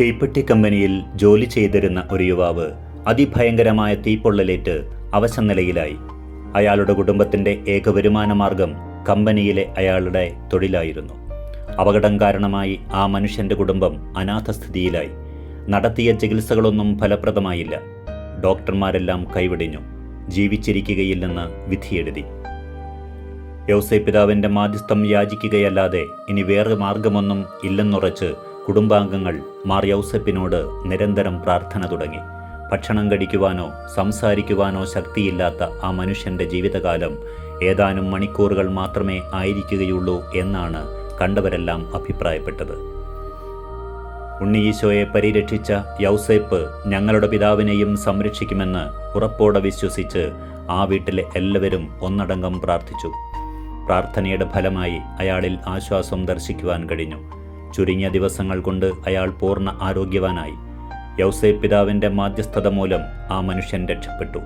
തീപ്പെട്ടി കമ്പനിയിൽ ജോലി ചെയ്തിരുന്ന ഒരു യുവാവ് അതിഭയങ്കരമായ തീപ്പൊള്ളലേറ്റ് അവശ നിലയിലായി അയാളുടെ കുടുംബത്തിന്റെ ഏക വരുമാനമാർഗം കമ്പനിയിലെ അയാളുടെ തൊഴിലായിരുന്നു. അപകടം കാരണമായി ആ മനുഷ്യന്റെ കുടുംബം അനാഥസ്ഥിതിയിലായി. നടത്തിയ ചികിത്സകളൊന്നും ഫലപ്രദമായില്ല. ഡോക്ടർമാരെല്ലാം കൈവിടിഞ്ഞു. ജീവിച്ചിരിക്കുകയില്ലെന്ന് വിധിയെഴുതി. യൗസൈ പിതാവിന്റെ മാധ്യസ്ഥം യാചിക്കുകയല്ലാതെ ഇനി വേറെ മാർഗമൊന്നും ഇല്ലെന്നുറച്ച് കുടുംബാംഗങ്ങൾ മാർ നിരന്തരം പ്രാർത്ഥന തുടങ്ങി. ഭക്ഷണം കഴിക്കുവാനോ സംസാരിക്കുവാനോ ശക്തിയില്ലാത്ത ആ മനുഷ്യന്റെ ജീവിതകാലം ഏതാനും മണിക്കൂറുകൾ മാത്രമേ ആയിരിക്കുകയുള്ളൂ എന്നാണ് കണ്ടവരെല്ലാം അഭിപ്രായപ്പെട്ടത്. ഉണ്ണിയീശോയെ പരിരക്ഷിച്ച യൗസേപ്പ് ഞങ്ങളുടെ പിതാവിനെയും സംരക്ഷിക്കുമെന്ന് ഉറപ്പോടെ വിശ്വസിച്ച് ആ വീട്ടിലെ എല്ലാവരും ഒന്നടങ്കം പ്രാർത്ഥിച്ചു. പ്രാർത്ഥനയുടെ ഫലമായി അയാളിൽ ആശ്വാസം ദർശിക്കുവാൻ കഴിഞ്ഞു. ചുരുങ്ങിയ ദിവസങ്ങൾ കൊണ്ട് അയാൾ പൂർണ ആരോഗ്യവാനായി. യൗസേ പിതാവിന്റെ മാധ്യസ്ഥത മൂലം ആ മനുഷ്യൻ രക്ഷപ്പെട്ടു.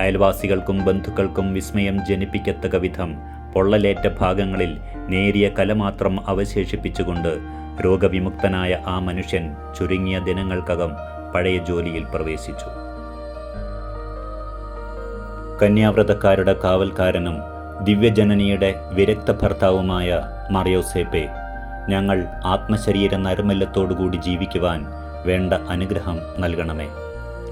അയൽവാസികൾക്കും ബന്ധുക്കൾക്കും വിസ്മയം ജനിപ്പിക്കത്തക്ക വിധം പൊള്ളലേറ്റ ഭാഗങ്ങളിൽ നേരിയ കല മാത്രം അവശേഷിപ്പിച്ചുകൊണ്ട് രോഗവിമുക്തനായ ആ മനുഷ്യൻ ചുരുങ്ങിയ ദിനങ്ങൾക്കകം പഴയ ജോലിയിൽ പ്രവേശിച്ചു. കന്യാവ്രതക്കാരുടെ കാവൽക്കാരനും ദിവ്യജനനിയുടെ വിരക്ത ഭർത്താവുമായ മറിയോസേപ്പെ ഞങ്ങൾ ആത്മശരീര നൈർമല്യത്തോടുകൂടി ജീവിക്കുവാൻ വേണ്ട അനുഗ്രഹം നൽകണമേ.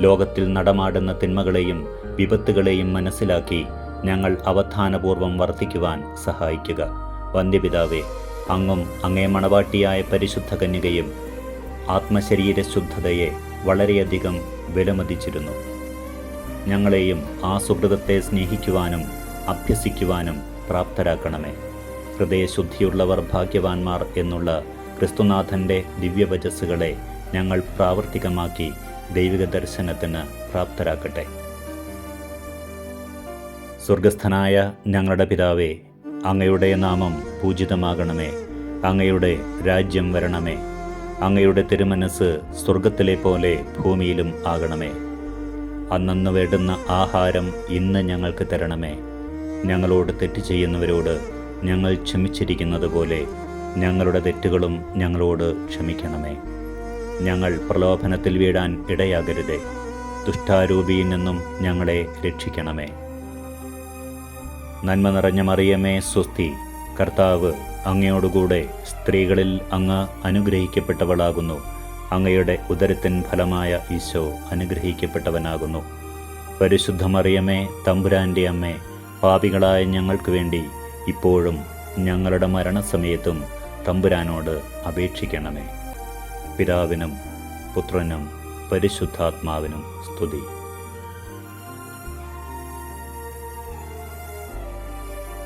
ലോകത്തിൽ നടമാടുന്ന തിന്മകളെയും വിപത്തുകളെയും മനസ്സിലാക്കി ഞങ്ങൾ അവധാനപൂർവം വർദ്ധിക്കുവാൻ സഹായിക്കുക. വന്ധ്യപിതാവേ അങ്ങും അങ്ങേ മണവാട്ടിയായ പരിശുദ്ധ കന്യകയും ആത്മശരീര ശുദ്ധതയെ വളരെയധികം വിലമതിച്ചിരുന്നു. ഞങ്ങളെയും ആ സുഹൃതത്തെ സ്നേഹിക്കുവാനും അഭ്യസിക്കുവാനും പ്രാപ്തരാക്കണമേ. ഹൃദയശുദ്ധിയുള്ളവർ ഭാഗ്യവാന്മാർ എന്നുള്ള ക്രിസ്തുനാഥന്റെ ദിവ്യവചസ്സുകളെ ഞങ്ങൾ പ്രാവർത്തികമാക്കി ദൈവിക ദർശനത്തിന് പ്രാപ്തരാക്കട്ടെ. സ്വർഗസ്ഥനായ ഞങ്ങളുടെ പിതാവേ അങ്ങയുടെ നാമം പൂജിതമാകണമേ. അങ്ങയുടെ രാജ്യം വരണമേ. അങ്ങയുടെ തിരുമനസ് സ്വർഗത്തിലെ പോലെ ഭൂമിയിലും ആകണമേ. അന്നന്ന് വേണ്ടുന്ന ആഹാരം ഇന്ന് ഞങ്ങൾക്ക് തരണമേ. ഞങ്ങളോട് തെറ്റ് ചെയ്യുന്നവരോട് ഞങ്ങൾ ക്ഷമിച്ചിരിക്കുന്നത് പോലെ ഞങ്ങളുടെ തെറ്റുകളും ഞങ്ങളോട് ക്ഷമിക്കണമേ. ഞങ്ങൾ പ്രലോഭനത്തിൽ വീഴാൻ ഇടയാകരുതേ. ദുഷ്ടാരൂപിയിൽ നിന്നും ഞങ്ങളെ രക്ഷിക്കണമേ. നന്മ നിറഞ്ഞ മറിയമേ സ്വസ്തി കർത്താവ് അങ്ങയോടുകൂടെ സ്ത്രീകളിൽ അങ്ങ് അനുഗ്രഹിക്കപ്പെട്ടവളാകുന്നു. അങ്ങയുടെ ഉദരത്തിൻ ഫലമായ ഈശോ അനുഗ്രഹിക്കപ്പെട്ടവനാകുന്നു. പരിശുദ്ധ മറിയമേ തമ്പുരാന്റെ അമ്മേ പാപികളായ ഞങ്ങൾക്ക് വേണ്ടി ഇപ്പോഴും ഞങ്ങളുടെ മരണസമയത്തും തമ്പുരാനോട് അപേക്ഷിക്കണമേ. പിതാവിനും പുത്രനും പരിശുദ്ധാത്മാവിനും സ്തുതി.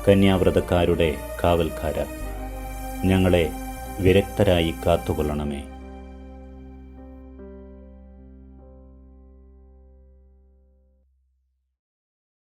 കന്യാവ്രതക്കാരുടെ കാവൽക്കാര ഞങ്ങളെ വിരക്തരായി കാത്തുകൊള്ളണമേ.